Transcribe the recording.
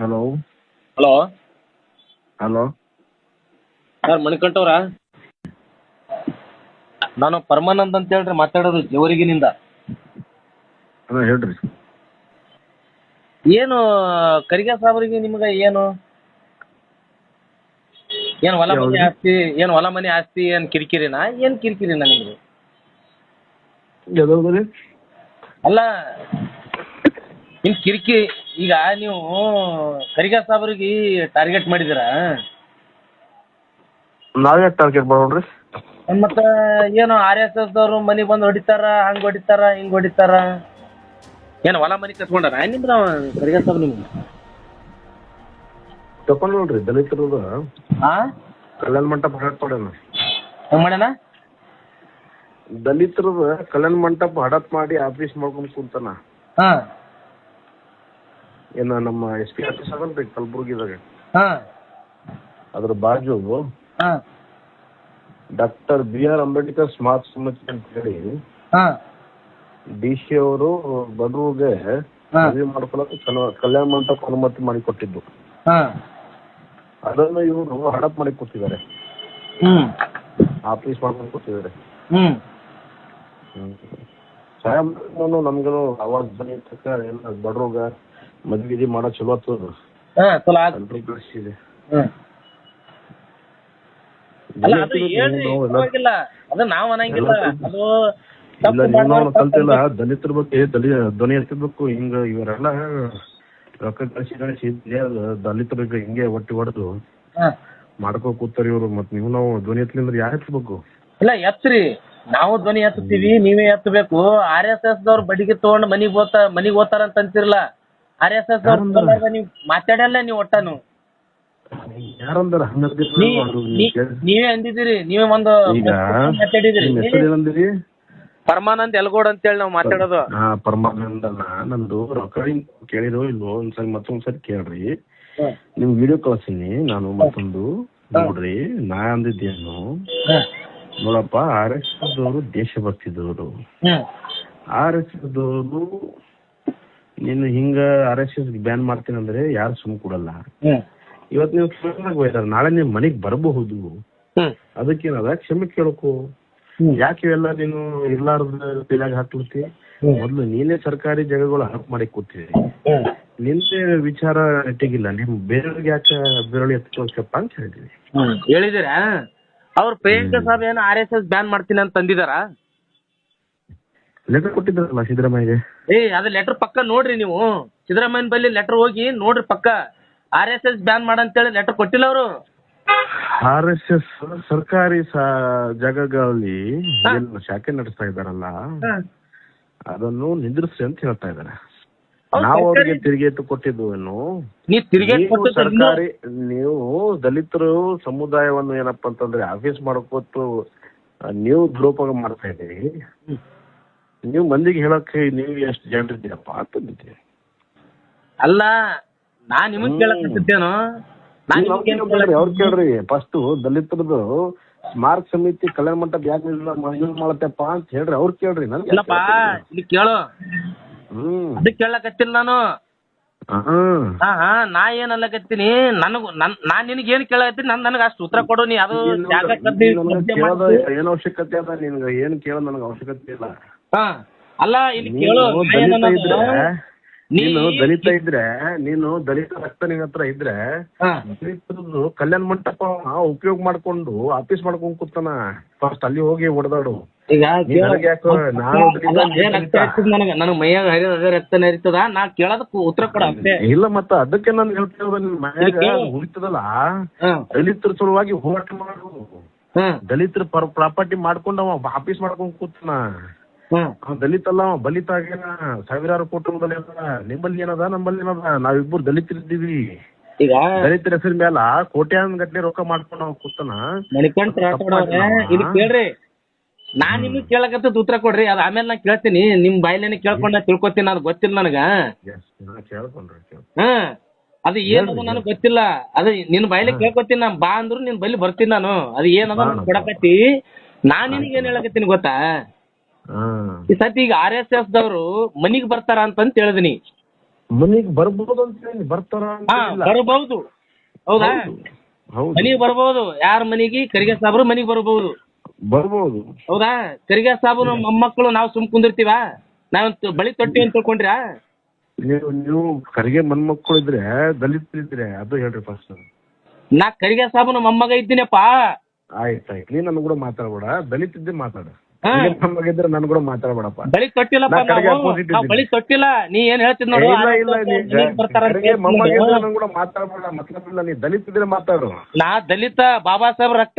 Hello hello hello sir ಮಣಿಕಂಠವ್ರ ನಾನು ಪರಮಾನಂದ್ ಅಂತ ಹೇಳ್ರಿ ಮಾತಾಡೋದು ಜವರಿಗಿನಿಂದ. ಹೇಳ್ರಿ. ಏನು ಕರಿಗ ಸಾಬ್ರಿಗೆ ನಿಮ್ಗೆ ಏನು? ಏನು ಹೊಲ ಮನೆ? ಆಸ್ತಿ ಏನು ಹೊಲ ಮನೆ ಆಸ್ತಿ ಏನ್ ಕಿರಿಕಿರಿನಾ? ಏನು ಕಿರಿಕಿರಿನಾ ನಿಮ್ಗೆ ಯಾವ್ದು? ಅಲ್ಲ ನಿಮ್ ಕಿರಿಕಿ ಈಗ ನೀವು ಕರಿಗ ಸಾಬ್ರಿಗೆ ಟಾರ್ಗೆಟ್ ಮಾಡಿದಿರ ನಾವೇ ಟಾರ್ಗೆಟ್ ಮಾಡೋಣ್ರಿ ಮತ್ತ ಏನು ಆರ್ ಎಸ್ ಎಸ್ ಅವರು ಮನಿ ಬಂದು ಹೊಡಿತಾರ ಹಂಗ ಹೊಡಿತಾರ ಹಿಂಗ್ ಹೊಡಿತಾರ? ಏನ್ ಹೊಲ ಮನಿ ಕಟ್ಕೊಂಡಾರ ನಿಮ್ದು ಕರಿಗ ಸಾಬ್ ನಿಮ್ಗೆ ತಕೊಂಡ್ ನೋಡ್ರಿ ದಲಿತರದ ಹಾ ಕಲ್ಯಾಣ ಮಂಟಪ ಹಡಪ್ ಮಾಡ್ಯಾನ ಹೆಂಗ್ ಮಾಡ್ಯಾನ? ದಲಿತರದ ಕಲ್ಯಾಣ ಮಂಟಪ ಹಡತ್ ಮಾಡಿ ಆಫೀಸ್ ಮಾಡ್ಕೊಂಡ್ ಕುಂತಾನ. ಹಾ. ಏನ ನಮ್ಮ ಎಸ್ ಪಿ ಆಫೀಸ್ ಅದಲ್ರಿ ಕಲಬುರ್ಗಿದಾಗ ಹಾ. ಅದ್ರ ಬಾಜು ಹಾ. Doctor B R Ambedkar smart ಸಮಿತಿ ಅಂತ ಹೇಳಿ. ಹಾ. ಡಿ ಸಿ ಅವರು ಬಡವ್ರಿಗೆ ಹಾ. ಮದುವೆ ಮಾಡ್ಕೊಳಕ್ಕೆ ಕಲ- ಕಲ್ಯಾಣ ಮಂಟಪ ಅನುಮತಿ ಮಾಡಿ ಕೊಟ್ಟಿದ್ದು ಹಾ. ಅದನ್ನ ಇವರು ಹಡಪ್ ಮಾಡಿ ಕೊಟ್ಟಿದ್ದಾರೆ. ಹ್ಮ್. ಆಫೀಸ್ ಮಾಡ್ಕೊಂಡು ಕೊಟ್ಟಿದ್ದಾರೆ. ಹ್ಮ್. ನಮ್ಗೆ ನಮ್ಗೇನು ಅವಾಗ ಬನ್ನಿ ತಕ್ಕ ಎಲ್ಲ ಬಡ್ರೋಗ? ಮದ್ವೆ ಇದು ಮಾಡೋ ಚಲೋ ಆಗ್ತದ ಹಾ ಚಲೋ ಆತ್. ಎಲ್ರೂ ಬೆಳೆಸಿದೆ ಹ್ಮ್. ಅಲ್ಲ ಅದು ಹೇಳ್ರಿ ಪರವಾಗಿಲ್ಲ. ಅದು ನಾವ್ ಅನ್ನಂಗಿಲ್ಲ. ಅದು ಇಲ್ಲ ತಪ್ಪು ನೀವು ಮಾಡೋರು ಕಲ್ತಿಲ್ಲ ತಪ್ಪು ದಲಿತರ ಬಗ್ಗೆ ದಲಿ ಧ್ವನಿ ಹಚ್ಚಬೇಕು ಹಿಂಗ ಇವರೆಲ್ಲ ರೊಕ್ಕ ಕಳಿಸಿ ಕಳಿಸಿ ದಲಿತರಿಗೆ ಹಿಂಗೆ ಒಟ್ಟಿ ಹೊಡೆದು ಹಾ. ಮಾಡ್ಕೋ ಕೂತಾರ ಇವ್ರು ಮತ್ ನೀವು ನಾವು ಧ್ವನಿ ಎತ್ತಲಿಂದ್ರೆ ಯಾರು ಎತ್ತಬೇಕು ಇಲ್ಲ ಎತ್ರಿ. ನಾವು ಧ್ವನಿ ಎತ್ತುತ್ತೀವಿ ನೀವೇ ಎತ್ತಬೇಕು ಆರ್ ಎಸ್ ಎಸ್ ದವ್ರು ಬಡಿಗೆ ತಗೊಂಡ್ ಮನಿಗ್ ಓದ್ತಾ ಮನಿಗ್ ಓದ್ತಾರ ಅಂತ ಅಂತಿರಲ್ಲ. ಆರ್ ಎಸ್ ಎಸ್ ದವ್ರು ನೀವ್ ಮಾತಾಡಲ್ಲ ನೀವ್ ಒಟ್ಟಾನು. ಯಾರಂದ್ರ ನೀವೇ ಅಂದಿದ್ದೀರಿ ನೀವೇ ಒಂದು ಈಗ ಮಾತಾಡಿದಿರಿ ಪರಮಾನಂದ್ ಎಲ್ಗೋಡ್ ಅಂತ ಹೇಳಿ ನಾವ್ ಮಾತಾಡೋದು. ಹಾ ಪರಮಾನಂದ ನಂದು ರೊಕ್ಕ ಕೇಳಿರೋ ಇಲ್ವೋ? ಒಂದ್ಸರಿ ಮತ್ತೊಂದ್ಸರಿ ಕೇಳ್ರಿ. ನಿಮ್ ವಿಡಿಯೋ ಕಳ್ಸೀನಿ ನಾನು ಮತ್ತೊಂದು ನೋಡ್ರಿ. ನಾ ಅಂದಿದ್ದೇನು. ನೋಡಪ್ಪ ಆರ್ ಎಸ್ ಎಸ್ ದವರು ದೇಶಭಕ್ತಿದವರು. ಹ್ಮ್ ಆರ್ ಎಸ್ ಎಸ್ ದವರು ನೀನು ಹಿಂಗ ಆರ್ ಎಸ್ ಎಸ್ ಬ್ಯಾನ್ ಮಾಡ್ತೀನಿ ಅಂದ್ರೆ ಯಾರು ಸುಮ್ ಕೊಡಲ್ಲ. ಇವತ್ ಇವತ್ತು ನೀವು ಹೋಯ್ತಾರ ನಾಳೆ ನಿಮ್ ಮನೆಗ್ ಬರಬಹುದು. ಅದಕ್ಕೇನದ? ಕ್ಷಮೆ ಕೇಳಕು. ಯಾಕೆ ಇವೆಲ್ಲ ನೀನು ಇರ್ಲಾರ್ದ ತಲೆಯಾಗ ಮೊದ್ಲು ನೀನೇ ಸರ್ಕಾರಿ ಜಾಗಗಳು ಹರಪ್ ಮಾಡಿ ಕೂತಿದೆ ನಿಂದೆ ವಿಚಾರ ನೆಟ್ಟಿಗಿಲ್ಲ ನಿಮ್ ಬೇರೆಯವ್ರಿಗೆ ಯಾಕೆ ಬೆರಳು ಎತ್ಕೊಳ್ಸಪ್ಪ ಅಂತ ಹೇಳಿದೀವಿ ಹೇಳಿದಿರಾ? ಅವ್ರ ಪ್ರಿಯಾಂಕಾ ಸಾಬ್ ಏನು ಆರ್ ಎಸ್ ಎಸ್ ಬ್ಯಾನ್ ಮಾಡ್ತೀನಿ ಅಂತ ಅಂದಿದಾರ? ಲೆಟರ್ ಕೊಟ್ಟಿದ್ರಲ್ಲ ಸಿದ್ದರಾಮಯ್ಯಗೆ? ಏ ಅದ ಲೆಟರ್ ಪಕ್ಕ ನೋಡ್ರಿ ನೀವು. ಸಿದ್ದರಾಮಯ್ಯನ ಬಳಿ ಲೆಟರ್ ಹೋಗಿ ನೋಡ್ರಿ ಪಕ್ಕ. ಆರ್ ಎಸ್ ಎಸ್ ಬ್ಯಾನ್ ಮಾಡಂತೇಳಿ ಲೆಟರ್ ಕೊಟ್ಟಿಲ್ಲ ಅವರು. ಆರ್ ಎಸ್ ಎಸ್ ಸರ್ಕಾರಿ ಸ- ಜಾಗಗಳಲ್ಲಿ ಏನು ಶಾಖೆ ನಡೆಸ್ತಾ ಇದಾರಲ್ಲ ಅದನ್ನು ನಿಂದ್ರಿಸಿ ಅಂತ ಹೇಳ್ತಾ ಇದ್ದಾರೆ. ನಾವು ಅವ್ರಿಗೆ ಸರ್ಕಾರಿ- ತಿರುಗೇಟು ಕೊಟ್ಟಿದ್ದು ಏನು? ನೀ ನೀವು ಸರ್ಕಾರಿ ನೀವು ದಲಿತರು ಸಮುದಾಯವನ್ನು ಏನಪ್ಪಾ ಅಂತಂದ್ರೆ ಆಫೀಸ್ ಮಾಡ್ಕೊತು ಆ, ನೀವು ದುರುಪಯೋಗ ಮಾಡ್ತಾ ಇದ್ದೀರಿ. ನೀವು ಮಂದಿಗೆ ಹೇಳಕ್ಕೆ ನೀವು ಎಷ್ಟು ಜನರಿದ್ದೀರಪ್ಪ ಅಂತಂದಿದ್ದೀರಿ ಅಲ್ಲ ನಾ ನಿಮಗ್ ನಾ ಏನ್ ಅವ್ರು ಕೇಳ್ರಿ. ಫಸ್ಟ್ ದಲಿತರದು ಸ್ಮಾರಕ ಸಮಿತಿ ಕಲ್ಯಾಣ ಮಂಟಪ ಯಾಕೆ ಯೂಸ್ ಮಾಡತ್ತಪ್ಪ ಅಂತ ಹೇಳ್ರಿ. ಅವ್ರು ಕೇಳ್ರಿ ನನ್ಗೆ ಇಲ್ಲಪ್ಪ ಇಲ್ಲಿ ಕೇಳು. ಹ್ಮ್. ಅದಕ್ಕೆ ಕೇಳಕತ್ತಿಲ್ಲ ನಾನು. ಹಾ ಹಾ. ನಾ ಏನ್ ಅಲ್ಲಕತ್ತೀನಿ ನನಗ್ ನನ್ ನಾನ್ ನಿನಗೆ ಏನ್ ಕೇಳಕತ್ತೀನಿ? ನನ್ ನನಗ ಅಷ್ಟು ಉತ್ತರ ಕೊಡು ನೀ ಅದು. ಏನ್ ಅವಶ್ಯಕತೆ ಅದ ನಿನ್ಗ? ಏನ್ ಕೇಳೋ ನನಗ ಅವಶ್ಯಕತೆ ಇಲ್ಲ. ಹಾ. ಅಲ್ಲ ಇಲ್ಲಿ ನೀನು ಕೇಳು ದಲಿತ ಏನನ್ನೋದು? ಇದ್ರೆ ನೀ ನೀನು ದಲಿತ ಇದ್ರೆ ನೀನು ದಲಿತ ರಕ್ತ ನಿನ್ ಹತ್ರ ಇದ್ರೆ ಹಾ. ದಲಿತರದ್ದು ಕಲ್ಯಾಣ ಮಂಟಪ ಉಪಯೋಗ ಮಾಡ್ಕೊಂಡು ಆಫೀಸ್ ಮಾಡ್ಕೊಂಡ್ ಕೂತಾನ. ಫಸ್ಟ್ ಅಲ್ಲಿ ಹೋಗಿ ಹೊಡೆದಾಡು. ಈಗ ಕೇಳು. ಯಾಕೋ ನಾನು ದಲಿತ ಅಲ್ಲ, ಅದೇ ನೀನು ರಕ್ತ ದಲಿತ. ಹರಿತದ ನನಗ? ನನಗ್ ಮೈಯಾಗ ಹರಿದ ಅದೇ ರಕ್ತ ನರಿತದ ನಾ ಕೇಳೋದಕ್ಕೆ ಉತ್ತರ ಕೊಡ ಅಷ್ಟೇ. ಇಲ್ಲ ಮತ್ತ ಅದಕ್ಕೆ ನಾನು ಹೇಳ್ತಿರೋದು ಮನ್ಯಾಗ ಇದಕ್ಕೆ- ಉಳಿತದಲ್ಲ ಹಾ. ದಲಿತರ ಸಲುವಾಗಿ ಹೋರಾಟ ಮಾಡು. ಹಾ. ದಲಿತರ ಪ್ರಾಪರ್ಟಿ ಮಾಡ್ಕೊಂಡು ಅವ ಆಫೀಸ್ ಮಾಡ್ಕೊಂಡ್ ಕೂತಾನ. ದಲಿತ ಅಲ್ಲ ಅವ ಬಲಿತ ಆಗ್ಯಾನ. ಸಾವಿರಾರು ಕುಟುಂಬದಲ್ಲಿ ಅದ. ನಿಮ್ಮಲ್ಲಿ ಏನದ ನಮ್ಮಲ್ಲಿ ಏನದ? ನಾವಿಬ್ಬರು ದಲಿತರಿದ್ದೀವಿ. ಈಗ ದಲಿತರ ಹೆಸರ ಮ್ಯಾಲ ಕೋಟ್ಯಾನ್ ಗಟ್ಲೆ ರೊಕ್ಕ ಮಾಡ್ಕೊಂಡು ನಾವು ಕೂತನ. ಮಣಿಕಂಠ ಇಲ್ಲಿ ಕೇಳ್ರಿ. ನಾ ನಿಮಗ್ ಕೇಳಕತ್ತದ ಉತ್ತರ ಕೊಡ್ರಿ. ಅದ ಆಮೇಲೆ ನಾ ಕೇಳ್ತೀನಿ. ನಿಮ್ ಬಾಯ್ಲೇನೆ ಕೇಳ್ಕೊಂಡ ತಿಳ್ಕೊತೀನಿ ಅದು ಗೊತ್ತಿಲ್ಲ ನನಗ. ನಾ ಹಾ ಅದು ಏನದ ನನಗ್ ಗೊತ್ತಿಲ್ಲ. ಅದು ನಿನ್ ಬಾಯ್ಲೆ ಕೇಳ್ಕೊತೀನಿ ನಾ ಬಾ ಅಂದ್ರು ನಿನ್ ಬಲ್ಲಿ ಬರ್ತೀನಿ ನಾನು. ಅದು ಏನದ ಕೊಡಕತ್ತಿ? ನಾನ್ ನಿನಗೆ ಏನ್ ಹೇಳಕತ್ತೀನಿ ಗೊತ್ತಾ? ಈ ಸತಿ ಈಗ ಆರ್ ಎಸ್ ಎಸ್ ದವರು ಮನಿಗ್ ಬರ್ತಾರ ಅಂತಂತ ಹೇಳಿದಿನಿ. ಮನಿಗ್ ಬರ್ಬೋದು ಅಂತ ಹೇಳಿ ಬರ್ತಾರ ಅಂತ ಇಲ್ಲ. ಬರಬಹುದು ಹೌದಾ? ಹೌದು. ಮನಿಗ್ ಬರ್ಬೋದು. ಯಾರ ಮನಿಗೆ? ಕರಿಗೆ ಸಾಬ್ರು ಮನಿಗ್ ಬರಬಹುದು ಬರ್ಬೋದು. ಹೌದಾ? ಕರಿಗೆ ಸಾಬು ನಮ್ಮ ಮೊಮ್ಮಕ್ಕಳು ನಾವು ಸುಮ್ ಕುಂದಿರ್ತೀವ? ನಾವ್ ಬಳಿ ತೊಟ್ಟಿ ಅಂತ ತಿಳ್ಕೊಂಡ್ರ? ನೀವು ನೀವು ಕರಿಗೆ ಮನ್ಮಕ್ಕಳು ಇದ್ರೆ ದಲಿತರಿದ್ರೆ ಅದು ಹೇಳ್ರಿ ಫಸ್ಟ್ ನಾ ಕರಿಗೆ ಸಾಬು ನಮ್ಮ ಮೊಮ್ಮಗ ಇದ್ದೀನಪ್ಪ. ಆಯ್ತು ಆಯ್ತು. ನೀ ನನ್ ಕೂಡ ಮಾತಾಡ್ಬೇಡ. ದಲಿತ ಇದ್ದೆ ಮಾತಾಡ. ಇದ್ರೆ ನನ್ ಕೂಡ ಮಾತಾಡ್ಬೇಡಪ್ಪ. ಬಳಿ ತೊಟ್ಟಿಲ್ಲಪ್ಪ ನಾವು. ಬಳಿ ತೊಟ್ಟಿಲ್ಲ. ನೀ ಏನ್ ಹೇಳ್ತಿದ್ ನೋಡು ಇಲ್ಲ ಇಲ್ಲ ನನ್ ಕೂಡ ಮಾತಾಡ್ಬೇಡ. ಮತ್ಲಬ್ ಇಲ್ಲ ನೀ ದಲಿತ ಇದ್ರೆ ಮಾತಾಡು. ನಾ ದಲಿತ ಬಾಬಾ ಸಾಹೇಬ್ ರಕ್ತ